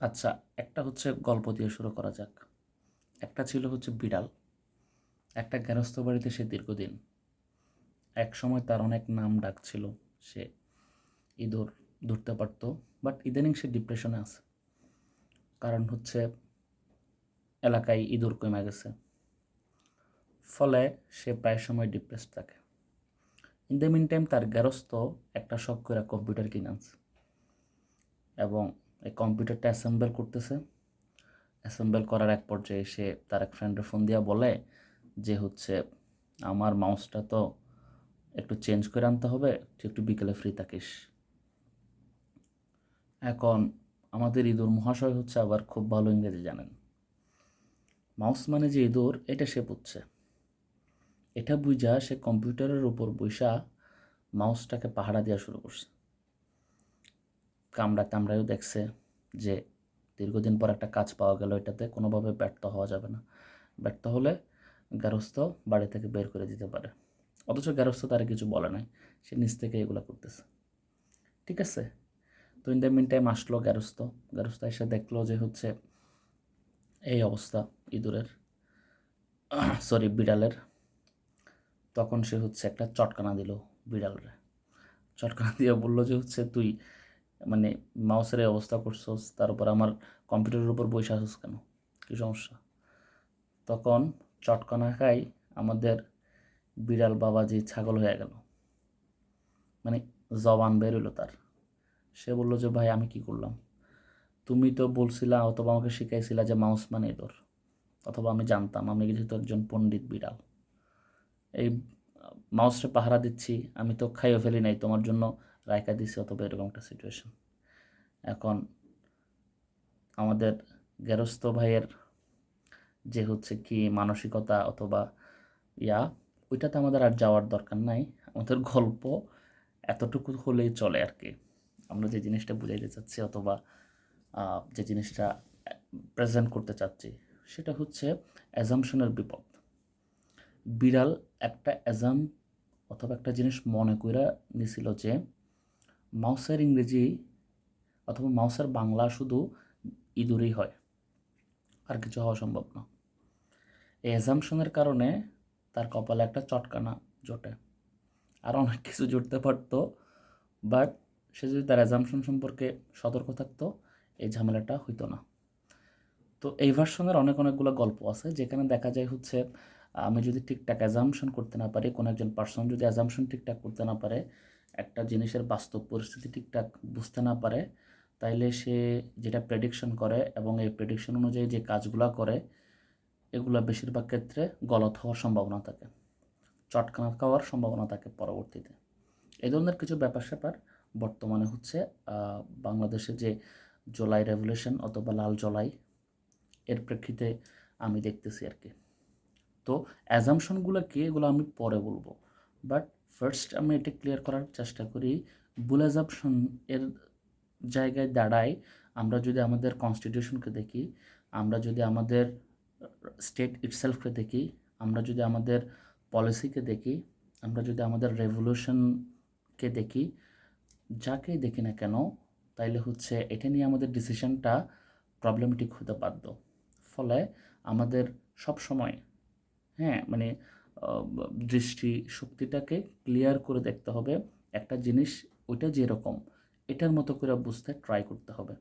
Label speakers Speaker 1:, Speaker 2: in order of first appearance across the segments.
Speaker 1: আচ্ছা একটা হচ্ছে গল্প দিয়ে শুরু করা যাক। একটা ছিল হচ্ছে বিড়াল, একটা গেরস্ত বাড়িতে সে দীর্ঘদিন। এক সময় তার অনেক নাম ডাক ছিল, সে ইঁদুর, ধরতে পারতো বাট ইদানিং সে ডিপ্রেশনে আছে। কারণ হচ্ছে এলাকায় ইঁদুর কমে গেছে। ফলে সে প্রায় সময় ডিপ্রেসড থাকে। ইন দ্য মিন টাইম তার গেরস্ত একটা শখ করে কম্পিউটার কিনে আনছে। এবং এই কম্পিউটারটা অ্যাসেম্বল করতেছে। অ্যাসেম্বল করার এক পর্যায়ে সে তার এক ফ্রেন্ডের ফোন দিয়া বলে যে হচ্ছে, আমার মাউসটা তো একটু চেঞ্জ করে আনতে হবে, তুই একটু বিকেলে ফ্রি থাকিস। এখন আমাদের ইঁদুর মহাশয় হচ্ছে আবার খুব ভালো ইংরেজি জানেন। মাউস মানে যে ইঁদুর, এটা সে বুঝছে। এটা বুঝা সে কম্পিউটারের উপর বৈশা মাউসটাকে পাহারা দেওয়া শুরু করছে। কামড়া কামড়ায়ও দেখছে যে দীর্ঘদিন পর একটা কাজ পাওয়া গেল, এটাতে কোনোভাবে ব্যর্থ হওয়া যাবে না। ব্যর্থ হলে গারস্থ বাড়ি থেকে বের করে দিতে পারে। অথচ গারস্থ তার কিছু বলে নাই, সে নিজ থেকে এগুলো করতেছে। ঠিক আছে? তো ইন দ্য মিন টাইম আসলো গ্যারস্থ। গ্যারস্থ এসে দেখল যে হচ্ছে এই অবস্থা ইঁদুরের, সরি, বিড়ালের। তখন সে হচ্ছে একটা চটকানা দিল বিড়ালরে। চটকানা দিয়ে বলল যে হচ্ছে, তুই মানে মাউসের অবস্থা করছোস তার উপর আমার কম্পিউটারের উপর বসে আসোস কেন? কী সমস্যা? তখন চটকানা খাই আমাদের বিড়াল বাবা যে ছাগল হয়ে গেল। মানে জবান বেরোলো তার। সে বলল যে, ভাই, আমি কি করলাম? তুমি তো বলছিলা, অথবা আমাকে শিখাইছিলা যে মাউস মানে তোর। অথবা আমি জানতাম, আমি যেহেতু একজন পণ্ডিত বিড়াল। এই মাউসটা পাহারা দিচ্ছি, আমি তো খাইও ফেলি নাই, তোমার জন্য রায়কা দিছি অথবা এরকম একটা সিচুয়েশন এখন আমাদের গেরস্ত ভাইয়ের যে হচ্ছে কি মানসিকতা অথবা ইয়া, ওইটাতে আমাদের আর যাওয়ার দরকার নাই। আমাদের গল্প এতটুকু হলেই চলে আর কি। আমরা যে জিনিসটা বুঝাইতে চাচ্ছি অথবা যে জিনিসটা প্রেজেন্ট করতে চাচ্ছি, সেটা হচ্ছে অ্যাজামশনের বিপদ। বিড়াল একটা অ্যাজাম অথবা একটা জিনিস মনে কইরা নিছিল যে মাউসের ইংরেজি অথবা মাউসার বাংলা শুধু ইঁদুরেই হয়, আর কিছু হওয়া সম্ভব না। এই অ্যাজামশনের কারণে তার কপালে একটা চটকানা জোটে, আর অনেক কিছু জুটতে পারতো বাট সে যদি তার অ্যাজামশন সম্পর্কে সতর্ক থাকতো, এই ঝামেলাটা হইতো না। তো এই ভার্সনের অনেক অনেকগুলো গল্প আছে, যেখানে দেখা যায় হচ্ছে, আমি যদি ঠিকঠাক অ্যাজামশন করতে না পারি, কোনো একজন পার্সন যদি অ্যাজামশন ঠিকঠাক করতে না পারে একটা জিনিসের বাস্তব পরিস্থিতি ঠিকঠাক বুঝতে না পারে, তাইলে সে যেটা প্রেডিকশন করে এবং এই প্রেডিকশন অনুযায়ী যে কাজগুলো করে, এগুলো বেশিরভাগ ক্ষেত্রে গলত হওয়ার সম্ভাবনা থাকে, চটকানা খাওয়ার সম্ভাবনা থাকে পরবর্তীতে। এই ধরনের কিছু ব্যাপার স্যাপার বর্তমানে হচ্ছে বাংলাদেশে যে জুলাই রেভলিউশন অথবা লাল জলাই, এর প্রেক্ষিতে আমি দেখতেছি আর কি। তো অ্যাজামশনগুলো কি, এগুলো আমি পরে বলব। বাট ফার্স্ট আমি এটা ক্লিয়ার করার চেষ্টা করি। বুল অ্যাজামশন এর জায়গায় দাঁড়ায়, আমরা যদি আমাদের কনস্টিটিউশনকে দেখি, আমরা যদি আমাদের স্টেট ইটসেলফকে দেখি, আমরা যদি আমাদের পলিসিকে দেখি, আমরা যদি আমাদের রেভলিউশনকে দেখি যাকে দেখি না কেন, তাইলে হচ্ছে এটা নিয়ে আমাদের ডিসিশনটা প্রবলেমেটিক হতে বাধ্য। ফলে আমাদের সব সময় হ্যাঁ মানে দৃষ্টি শক্তিটাকে ক্লিয়ার করে দেখতে হবে। একটা জিনিস ওইটা যেরকম, এটার মতো করে বুঝতে ট্রাই করতে হবে।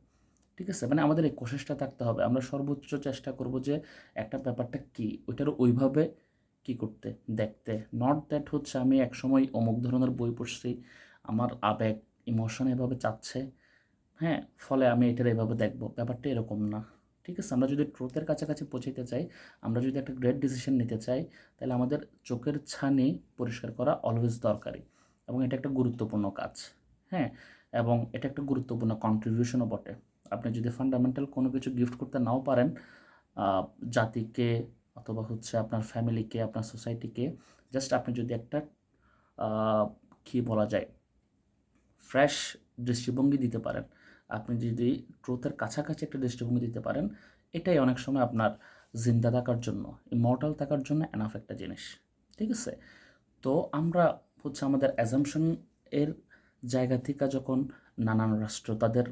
Speaker 1: ঠিক আছে? মানে আমাদের এই কোশেষটা থাকতে হবে। আমরা সর্বোচ্চ চেষ্টা করব যে একটা ব্যাপারটা কি, ওইটার ওইভাবে কি করতে, দেখতে। নট দ্যাট হচ্ছে আমি একসময় অমুক ধরনের বই পড়ছি, আমার আবেগ ইমোশন এভাবে চাচ্ছে হ্যাঁ ফলে আমি এটার এভাবে দেখব। ব্যাপারটা এরকম না। ঠিক আছে? আমরা যদি ট্রুথের কাছাকাছি পৌঁছাতে চাই, আমরা যদি একটা গ্রেট ডিসিশন নিতে চাই, তাহলে আমাদের চোখের ছানি পরিষ্কার করা অলওয়েজ দরকারি। এবং এটা একটা গুরুত্বপূর্ণ কাজ হ্যাঁ? এবং এটা একটা গুরুত্বপূর্ণ কন্ট্রিবিউশনও বটে। আপনি যদি ফান্ডামেন্টাল কোনো কিছু গিফট করতে নাও পারেন জাতিকে অথবা হচ্ছে আপনার ফ্যামিলিকে আপনার সোসাইটিকে জাস্ট আপনি যদি একটা কী বলা যায় ফ্রেশ দৃষ্টিভঙ্গি দিতে পারেন আপনি যদি ট্রুথের কাছাকাছি একটা দৃষ্টিভঙ্গি দিতে পারেন, এটাই অনেক সময় আপনার জিন্দা থাকার জন্য ইমর্টাল থাকার জন্য এনাফ একটা জিনিস, ঠিক আছে? তো আমরা হচ্ছে আমাদের অ্যাজামশন এর জায়গা থেকে যখন নানান রাষ্ট্র তাদের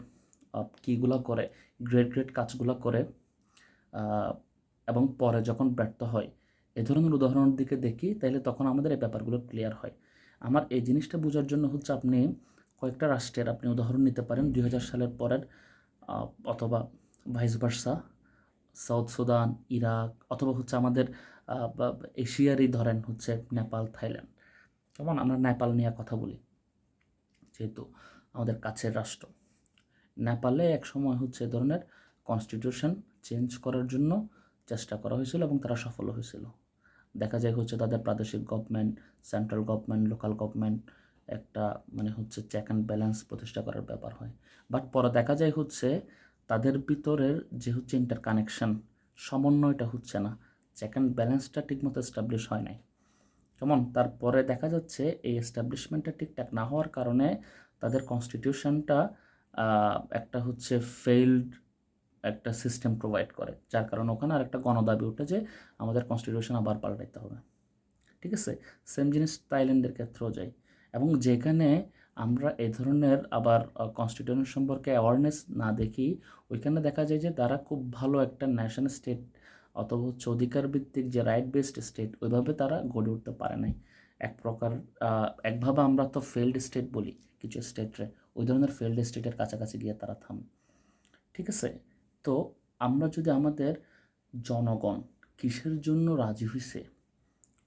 Speaker 1: কীগুলো করে গ্রেট গ্রেট কাজগুলো করে এবং পরে যখন ব্যর্থ হয়, এ ধরনের উদাহরণের দিকে দেখি তাহলে তখন আমাদের এই ব্যাপারগুলো ক্লিয়ার হয়। আমার এই জিনিসটা বোঝার জন্য হচ্ছে আপনি কয়েকটা রাষ্ট্রের আপনি উদাহরণ নিতে পারেন, দুই হাজার সালের পরের অথবা vice versa South Sudan, Iraq, অথবা হচ্ছে আমাদের এশিয়ারই ধরেন হচ্ছে নেপাল, থাইল্যান্ড। যেমন আমরা নেপাল নিয়ে কথা বলি, যেহেতু আমাদের কাছের রাষ্ট্র। নেপালে এক সময় হচ্ছে এ ধরনের কনস্টিটিউশন চেঞ্জ করার জন্য চেষ্টা করা হয়েছিল এবং তারা সফল হয়েছিল। দেখা যায় হচ্ছে তাদের প্রাদেশিক government central government local government একটা মানে হচ্ছে চেক অ্যান্ড ব্যালেন্স প্রতিষ্ঠা করার ব্যাপার হয়। বাট পরে দেখা যায় হচ্ছে তাদের ভিতরের যে হচ্ছে ইন্টার কানেকশন সমন্বয়টা হচ্ছে না চেক অ্যান্ড ব্যালেন্সটা ঠিকমতো এস্টাবলিশ হয় নাই। কেমন? তারপরে দেখা যাচ্ছে এই এস্টাবলিশমেন্টটা ঠিকঠাক না হওয়ার কারণে তাদের কনস্টিটিউশনটা একটা হচ্ছে ফেইল্ড একটা সিস্টেম প্রোভাইড করে। যার কারণে ওখানে আর একটা গণদাবি উঠে যে আমাদের কনস্টিটিউশন আবার পাল্টাইতে হবে। ঠিক আছে? সেম জিনিস থাইল্যান্ডের ক্ষেত্রেও যায়। এবং যেখানে আমরা এ ধরনের আবার কনস্টিটিউশন সম্পর্কে অ্যাওয়ারনেস না দেখি, ওইখানে দেখা যায় যে তারা খুব ভালো একটা ন্যাশন স্টেট অথবা হচ্ছে অধিকার ভিত্তিক যে রাইট বেসড স্টেট ওইভাবে তারা গড়ে উঠতে পারে নাই। এক প্রকার একভাবে আমরা তো ফেল্ড স্টেট বলি কিছু স্টেটরে ওই ধরনের ফেল্ড স্টেটের কাছাকাছি গিয়ে তারা থামে। ঠিক আছে? তো আমরা যদি আমাদের জনগণ কিসের জন্য রাজি হয়েছে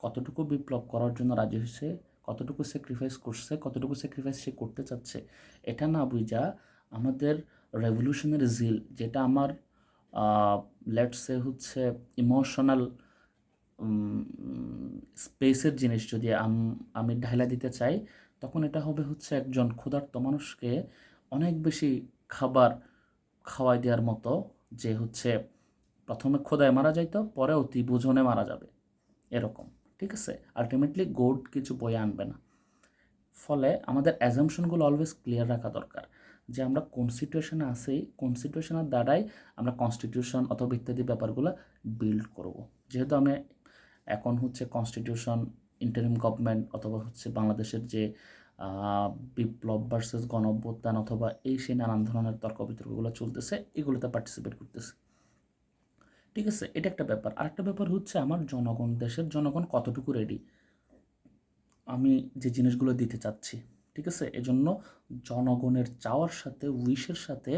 Speaker 1: কতটুকু বিপ্লব করার জন্য রাজি হয়েছে কতটুকু স্যাক্রিফাইস করছে, কতটুকু স্যাক্রিফাইস সে করতে চাচ্ছে, এটা না বুঝা আমাদের রেভলিউশনারি জিল যেটা আমার লেটসে হচ্ছে ইমোশনাল স্পেসের জিনিস যদি আমি ঢাইলা দিতে চাই, তখন এটা হবে হচ্ছে একজন ক্ষুধার্ত মানুষকে অনেক বেশি খাবার খাওয়াই দেওয়ার মতো, যে হচ্ছে প্রথমে খোদায় মারা যাইতো পরে অতি বুঝনে মারা যাবে, এরকম। ঠিক আছে? আলটিমেটলি গোড কিছু বয়ে আনবে না। ফলে আমাদের অ্যাজামশনগুলো অলওয়েজ ক্লিয়ার রাখা দরকার যে আমরা কোন সিচুয়েশনে আছি, কোন সিচুয়েশনের দ্বারাই আমরা কনস্টিটিউশন অথবা ইত্যাদি ব্যাপারগুলো বিল্ড করব। যেহেতু আমি এখন হচ্ছে কনস্টিটিউশন ইন্টারিম গভর্নমেন্ট অথবা হচ্ছে বাংলাদেশের যে বিপ্লব ভার্সেস গণ অভ্যুত্থান অথবা এই সেই নানান ধরনের তর্ক বিতর্কগুলো চলতেছে, এগুলোতে পার্টিসিপেট করতেছে। ঠিক আছে, এটা একটা ব্যাপার। আরেকটা ব্যাপার হচ্ছে আমার জনগণ, দেশের জনগণ কতটুকু রেডি আমি যে জিনিসগুলো দিতে চাচ্ছি, ঠিক আছে? এজন্য জনগণের চাওয়ার সাথে উইশের সাথে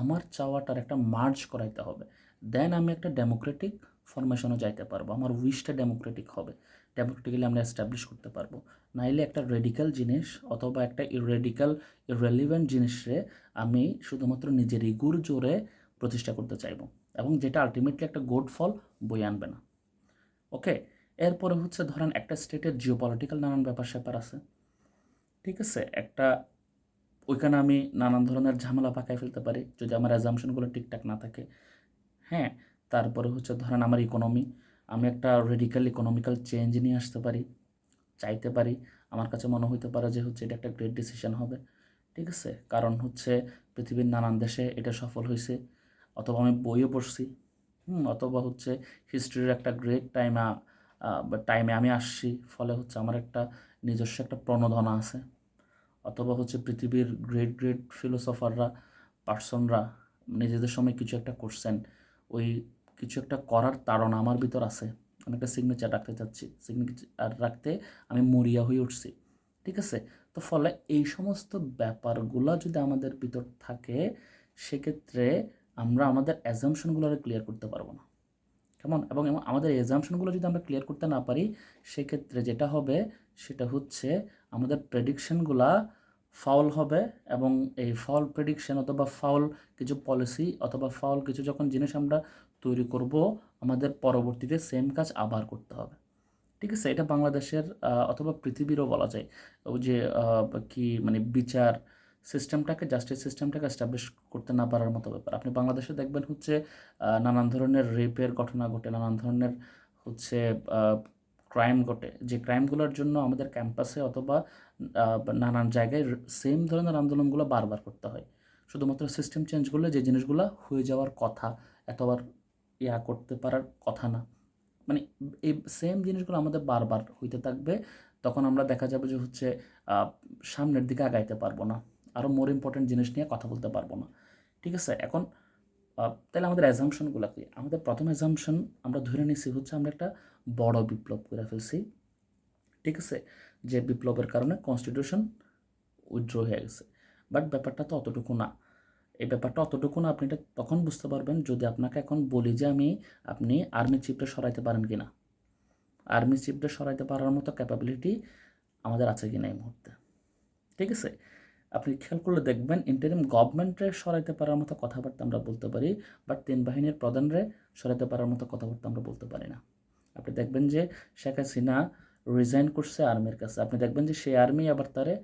Speaker 1: আমার চাওয়াটার একটা মার্জ করাইতে হবে। দেন আমি একটা ডেমোক্রেটিক ফরমেশনও যাইতে পারব। আমার উইশটা ডেমোক্রেটিক হবে। ডেমোক্রেটিক্যালি আমরা এস্টাবলিশ করতে পারব। নাইলে একটা রেডিক্যাল জিনিস অথবা একটা ইরেডিক্যাল ইরেলিভেন্ট জিনিসে আমি শুধুমাত্র নিজের ইগুর জোরে প্রতিষ্ঠা করতে চাইব। এবং যেটা আলটিমেটলি একটা গুড ফল বই আনবে না। ওকে এরপরে হচ্ছে ধরেন একটা স্টেটের জিওপলিটিক্যাল নানান ব্যাপার স্যাপার আছে। ঠিক আছে? একটা, ওইখানে আমি নানান ধরনের ঝামেলা পাকায় ফেলতে পারি, যদি আমার অ্যাজামশনগুলো ঠিকঠাক না থাকে। হ্যাঁ? তারপরে হচ্ছে ধরেন আমার ইকোনমি আমি একটা রেডিক্যাল ইকোনমিক্যাল চেঞ্জ নিয়ে আসতে পারি, চাইতে পারি। আমার কাছে মনে হইতে পারে যে হচ্ছে এটা একটা গ্রেট ডিসিশন হবে। ঠিক আছে? কারণ হচ্ছে পৃথিবীর নানান দেশে এটা সফল হয়েছে অথবা আমি বইও পড়ছি, হুম, অথবা হচ্ছে হিস্ট্রির একটা গ্রেট টাইমে টাইমে আমি আসছি, ফলে হচ্ছে আমার একটা নিজস্ব একটা প্রণোদনা আছে। অথবা হচ্ছে পৃথিবীর গ্রেট গ্রেট ফিলোসফাররা পার্সনরা নিজেদের সময় কিছু একটা করছেন, ওই কিছু একটা করার তাড়না আমার ভিতর আছে। একটা সিগনেচার রাখতে চাচ্ছি সিগনেচার রাখতে আমি মরিয়া হয়ে উঠছি, ঠিক আছে? তো ফলে এই সমস্ত ব্যাপারগুলো যদি আমাদের ভিতর থাকে, সেক্ষেত্রে আমরা আমাদের অ্যাজামশনগুলো ক্লিয়ার করতে পারব না। কেমন? এবং আমাদের এক্সামশনগুলো যদি আমরা ক্লিয়ার করতে না পারি, সেক্ষেত্রে যেটা হবে, সেটা হচ্ছে আমাদের প্রেডিকশনগুলা ফাউল হবে এবং এই ফাউল প্রেডিকশন অথবা ফাউল কিছু পলিসি অথবা ফাউল কিছু যখন জিনিস আমরা তৈরি করব, আমাদের পরবর্তীতে সেম কাজ আবার করতে হবে। ঠিক আছে? এটা বাংলাদেশের অথবা পৃথিবীরও বলা যায়। যে কি মানে বিচার সিস্টেমটাকে জাস্টিস সিস্টেমটাকে এস্টাবলিশ করতে না পারার মতো ব্যাপার। আপনি বাংলাদেশে দেখবেন হচ্ছে নানান ধরনের রেপের ঘটনা ঘটে, নানান ধরনের হচ্ছে ক্রাইম ঘটে। যে ক্রাইমগুলোর জন্য আমাদের ক্যাম্পাসে অথবা নানান জায়গায় সেম ধরনের আন্দোলনগুলো বারবার করতে হয়। শুধুমাত্র সিস্টেম চেঞ্জ করলে যে জিনিসগুলো হয়ে যাওয়ার কথা এতবার ইয়া করতে পারার কথা না। মানে এই সেম জিনিসগুলো আমাদের বারবার হইতে থাকবে, তখন আমরা দেখা যাবে যে হচ্ছে সামনের দিকে আগাইতে পারব না। আরও মোর ইম্পর্টেন্ট জিনিস নিয়ে কথা বলতে পারব না। ঠিক আছে? এখন তাহলে আমাদের অ্যাজামশনগুলো কি? আমাদের প্রথম অ্যাজামশন আমরা ধরে নিছি হচ্ছে আমরা একটা বড় বিপ্লব করে ফেলছি। ঠিক আছে? যে বিপ্লবের কারণে কনস্টিটিউশন উইথড্র হয়ে গেছে। বাট ব্যাপারটা তো অতটুকু না। এই ব্যাপারটা অতটুকু না, আপনি এটা তখন বুঝতে পারবেন যদি আপনাকে এখন বলি যে আমি, আপনি আর্মি চিফটা সরাইতে পারেন কি না আর্মি চিফটা সরাইতে পারার মতো ক্যাপাবিলিটি আমাদের আছে কি না এই মুহূর্তে। ঠিক আছে? আপনি খেয়াল করলে দেখবেন ইন্টারিম গভর্নমেন্টে সরাইতে পারার মতো কথাবার্তা আমরা বলতে পারি বাট তিন বাহিনীর প্রধানরে সরাইতে পারার মতো কথাবার্তা আমরা বলতে পারি না। আপনি দেখবেন যে শেখ হাসিনা রিজাইন করছে আর্মির কাছে। আপনি দেখবেন যে সেই আর্মি আবার তারে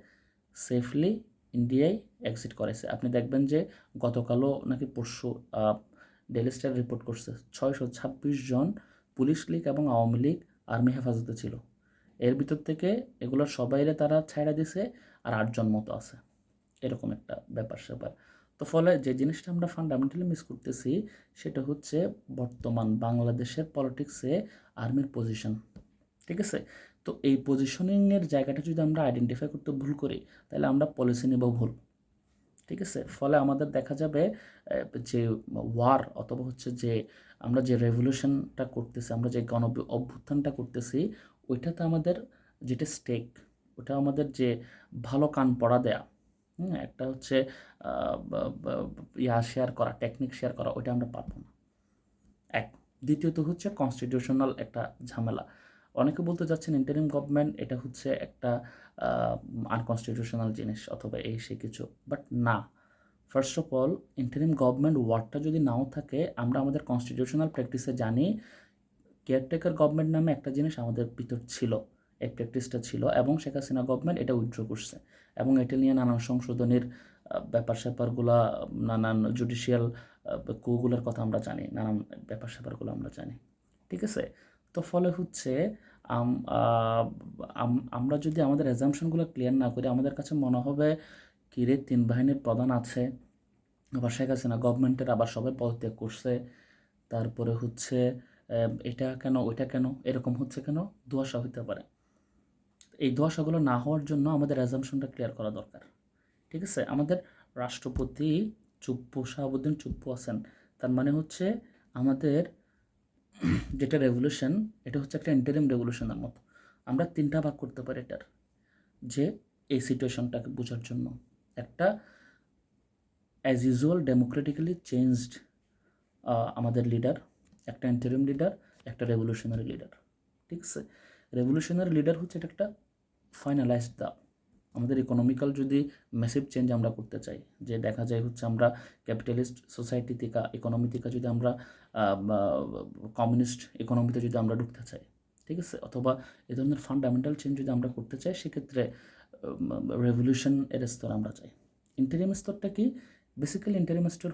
Speaker 1: সেফলি ইন্ডিয়ায় এক্সিট করেছে আপনি দেখবেন যে গতকালও নাকি পরশু ডেলি স্টার রিপোর্ট করছে, ছয়শো ছাব্বিশ জন পুলিশ লীগ এবং আওয়ামী লীগ আর্মি হেফাজতে ছিল। এর ভিতর থেকে এগুলোর সবাইরে তারা ছাইড়া দিছে আর আটজন মতো আছে। এরকম একটা ব্যাপার স্যাপার। তো ফলে যে জিনিসটা আমরা ফান্ডামেন্টালি মিস করতেছি, সেটা হচ্ছে বর্তমান বাংলাদেশের পলিটিক্সে আর্মির পজিশন ঠিক আছে? তো এই পজিশনিংয়ের জায়গাটা যদি আমরা আইডেন্টিফাই করতে ভুল করি, তাহলে আমরা পলিসি নেব ভুল, ঠিক আছে? ফলে আমাদের দেখা যাবে যে ওয়ার অথবা হচ্ছে যে আমরা যে রেভলিউশনটা করতেছি, আমরা যে গণ অভ্যুত্থানটা করতেছি, ওইটাতে আমাদের যেটা স্টেক ওটা আমাদের যে ভালো কান পড়া দেয়া একটা হচ্ছে ইয়া শেয়ার করা টেকনিক শেয়ার করা, ওইটা আমরা পারব না। এক। দ্বিতীয়ত হচ্ছে কনস্টিটিউশনাল একটা ঝামেলা। অনেকে বলতে যাচ্ছেন ইন্টারিম গভর্নমেন্ট এটা হচ্ছে একটা আনকনস্টিটিউশনাল জিনিস অথবা এই সে কিছু বাট না। First of all interim government ওয়ার্ডটা যদি নাও থাকে, আমরা আমাদের কনস্টিটিউশনাল প্র্যাকটিসে জানি কেয়ারটেকার গভর্নমেন্ট নামে একটা জিনিস আমাদের ভিতর ছিল। এই প্র্যাকটিসটা ছিল এবং শেখ হাসিনা গভর্নমেন্ট এটা উইথড্র করছে এবং এটা নিয়ে নানান সংশোধনের ব্যাপার স্যাপারগুলা নানান জুডিশিয়াল কুগুলোর কথা আমরা জানি, নানান ব্যাপার স্যাপারগুলো আমরা জানি। ঠিক আছে? তো ফলে হচ্ছে আমরা যদি আমাদের অ্যাজামশনগুলো ক্লিয়ার না করি, আমাদের কাছে মনে হবে কিরে তিন বাহিনীর প্রধান আছে, আবার শেখ হাসিনা গভর্নমেন্টের আবার সবাই পদত্যাগ করছে, তারপরে হচ্ছে এটা কেন, ওইটা কেন? এরকম হচ্ছে কেন? দুয়াশা হইতে পারে। এই দুয়াশাগুলো না হওয়ার জন্য আমাদের অ্যাজামশনটা ক্লিয়ার করা দরকার। ঠিক আছে? আমাদের রাষ্ট্রপতি চুপ্পু শাহাবুদ্দিন চুপ্পু আছেন। তার মানে হচ্ছে আমাদের যেটা রেভলিউশন এটা হচ্ছে একটা ইন্টারিম রেভলিউশনের মতো। আমরা তিনটা ভাগ করতে পারি এটার, যে এই সিচুয়েশনটাকে বোঝার জন্য। একটা অ্যাজ ইউজুয়াল ডেমোক্রেটিক্যালি চেঞ্জড আমাদের লিডার একটা ইন্টারিম লিডার একটা রেভলিউশনারি লিডার ঠিক আছে? রেভলিউশনারি লিডার হচ্ছে এটা একটা ফাইনালাইজ দ্য আমাদের ইকোনমিক্যাল যদি ম্যাসিভ চেঞ্জ আমরা করতে চাই, যে দেখা যায় হচ্ছে আমরা ক্যাপিটালিস্ট সোসাইটি থেকে ইকোনমি থেকে যদি আমরা কমিউনিস্ট ইকোনমিতে যদি আমরা ঢুকতে চাই, ঠিক আছে? অথবা এ ধরনের ফান্ডামেন্টাল চেঞ্জ যদি আমরা করতে চাই, সেক্ষেত্রে রেভলিউশন এর স্তর আমরা চাই। ইন্টারিম স্তরটা কি? বেসিক্যালি ইন্টারিম স্তর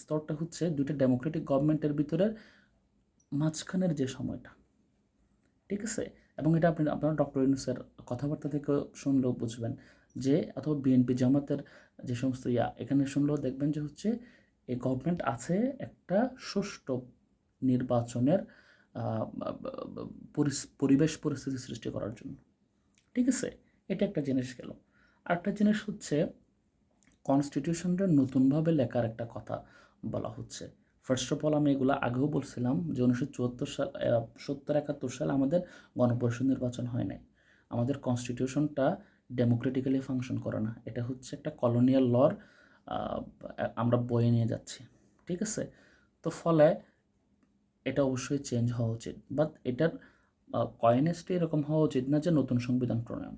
Speaker 1: স্তরটা হচ্ছে দুইটা ডেমোক্রেটিক গভর্নমেন্টের ভিতরে মাঝখানের যে সময়টা, ঠিক আছে? এবং এটা আপনি, আপনার ডক্টর ইউনুসের কথাবার্তা থেকে শুনলেও বুঝবেন যে, অথবা বিএনপি জামাতের যে সমস্ত ইয়া, এখানে শুনলেও দেখবেন যে হচ্ছে এই গভর্নমেন্ট আছে একটা সুষ্ঠু নির্বাচনের পরিবেশ পরিস্থিতি সৃষ্টি করার জন্য। ঠিক আছে? এটা একটা জিনিস গেল। আরেকটা জিনিস হচ্ছে কনস্টিটিউশনটা নতুনভাবে লেখার একটা কথা বলা হচ্ছে। ফার্স্ট অফ অল আমি এগুলো আগেও বলছিলাম যে উনিশশো চুয়াত্তর সাল সত্তর একাত্তর সাল আমাদের গণপরিষদ নির্বাচন হয় নাই। আমাদের কনস্টিটিউশনটা ডেমোক্রেটিক্যালি ফাংশন করে না। এটা হচ্ছে একটা কলোনিয়াল লর আমরা বয়ে নিয়ে যাচ্ছি। ঠিক আছে? তো ফলে এটা অবশ্যই চেঞ্জ হওয়া উচিত। বাট এটার কয়েনেসটি এরকম হওয়া উচিত না যে নতুন সংবিধান প্রণয়ন।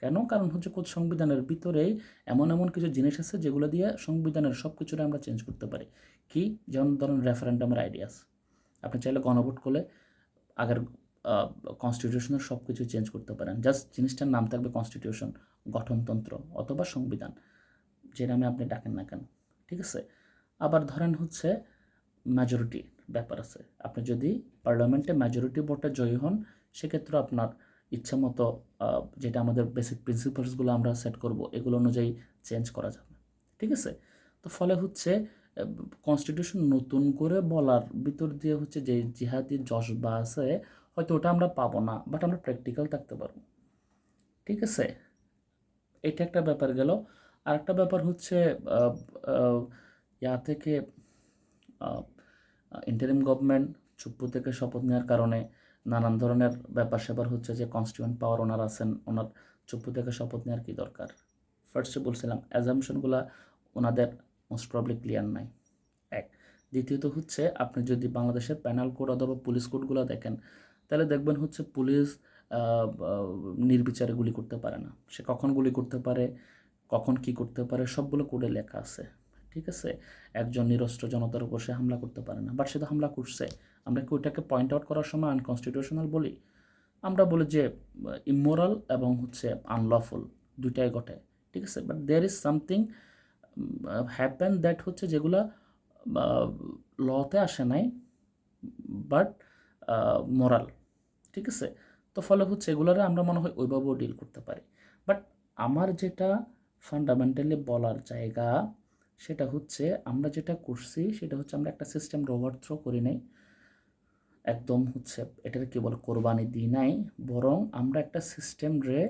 Speaker 1: কেন? কারণ হচ্ছে কোচ সংবিধানের ভিতরেই এমন এমন কিছু জিনিস আছে যেগুলো দিয়ে সংবিধানের সব কিছুটা আমরা চেঞ্জ করতে পারি। কি? যেমন ধরুন রেফারেন্ডামের আইডিয়াস আপনি চাইলে গণভোট করলে আগের কনস্টিটিউশনের সব কিছু চেঞ্জ করতে পারেন। জাস্ট জিনিসটার নাম থাকবে কনস্টিটিউশন গঠনতন্ত্র অথবা সংবিধান। যে নামে আপনি ডাকেন না কেন? ঠিক আছে? আবার ধরেন হচ্ছে মেজরিটি ব্যাপার আছে। আপনি যদি পার্লামেন্টে মেজরিটি ভোটে জয়ী হন, সেক্ষেত্রে আপনার ইচ্ছা মতো যেটা আমাদের বেসিক প্রিন্সিপালসগুলো আমরা সেট করব, এগুলো অনুযায়ী চেঞ্জ করা যাবে। ঠিক আছে? তো ফলে হচ্ছে কনস্টিটিউশন নতুন করে বলার ভিতর দিয়ে হচ্ছে যে জিহাদি জজবা আছে, হয়তো ওটা আমরা পাবো না বাট আমরা প্র্যাকটিক্যাল থাকতে পারব। ঠিক আছে? এটা একটা ব্যাপার গেল। আর একটা ব্যাপার হচ্ছে ইয়া থেকে ইন্টারিম গভর্নমেন্ট চুপ্পু থেকে শপথ নেওয়ার কারণে নানান ধরনের ব্যাপার স্যাপার হচ্ছে যে কনস্টিটিউন্ট পাওয়ার ওনার আছেন, ওনার চুপ্পু থেকে শপথ নেওয়ার কী দরকার? ফার্স্টে বলছিলাম অ্যাজামশনগুলো ওনাদের মোস্ট প্রবলি ক্লিয়ার নাই। এক। দ্বিতীয়ত হচ্ছে, আপনি যদি বাংলাদেশের প্যানাল কোড অথবা পুলিশ কোডগুলো দেখেন, তাহলে দেখবেন হচ্ছে পুলিশ নির্বিচারে গুলি করতে পারে না। সে কখন গুলি করতে পারে, কখন কি করতে পারে, সবগুলো কোডে লেখা আছে। ঠিক আছে? একজন নিরস্ত্র জনতার উপর সে হামলা করতে পারে না বাট সে তো হামলা করছে। আমরা কি ওইটাকে পয়েন্ট আউট করার সময় আনকনস্টিটিউশনাল বলি? আমরা বলি যে ইমোরাল এবং হচ্ছে আনলফুল দুইটাই ঘটে, ঠিক আছে? But there is something happen that হচ্ছে যেগুলো লতে আসে নাই বাট মোরাল ঠিক আছে? তো ফলে হচ্ছে এগুলোরে আমরা মনে হয় ওইভাবেও ডিল করতে পারি। বাট আমার যেটা ফান্ডামেন্টালি বলার জায়গা, সেটা হচ্ছে আমরা যেটা করছি, সেটা হচ্ছে আমরা একটা সিস্টেম ওভার থ্রো করি নাই। একদম হচ্ছে এটাকে কি বলে কোরবানি দিই নাই, বরং আমরা একটা সিস্টেম রে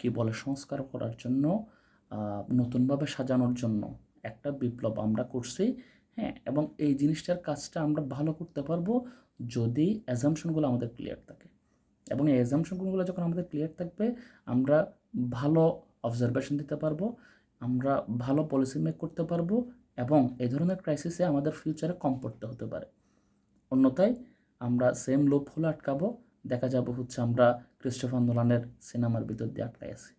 Speaker 1: কি বলে সংস্কার করার জন্য নতুনভাবে সাজানোর জন্য একটা বিপ্লব আমরা করছি। হ্যাঁ এবং এই জিনিসটার কাজটা আমরা ভালো করতে পারব যদি অ্যাজামশনগুলো আমাদের ক্লিয়ার থাকে। এবং এই অ্যাজামশনগুলো যখন আমাদের ক্লিয়ার থাকবে, আমরা ভালো অবজারভেশন দিতে পারব, আমরা ভালো পলিসি মেক করতে পারব, এবং এই ধরনের ক্রাইসিসে আমাদের ফিউচারে কম পড়তে হতে পারে। অন্যথায় আমরা সেম লোপ হলে আটকাবো। দেখা যাব হচ্ছে আমরা ক্রিস্টোফ আন্দোলনের সিনেমার ভিতর দিয়ে আটকাই আছি।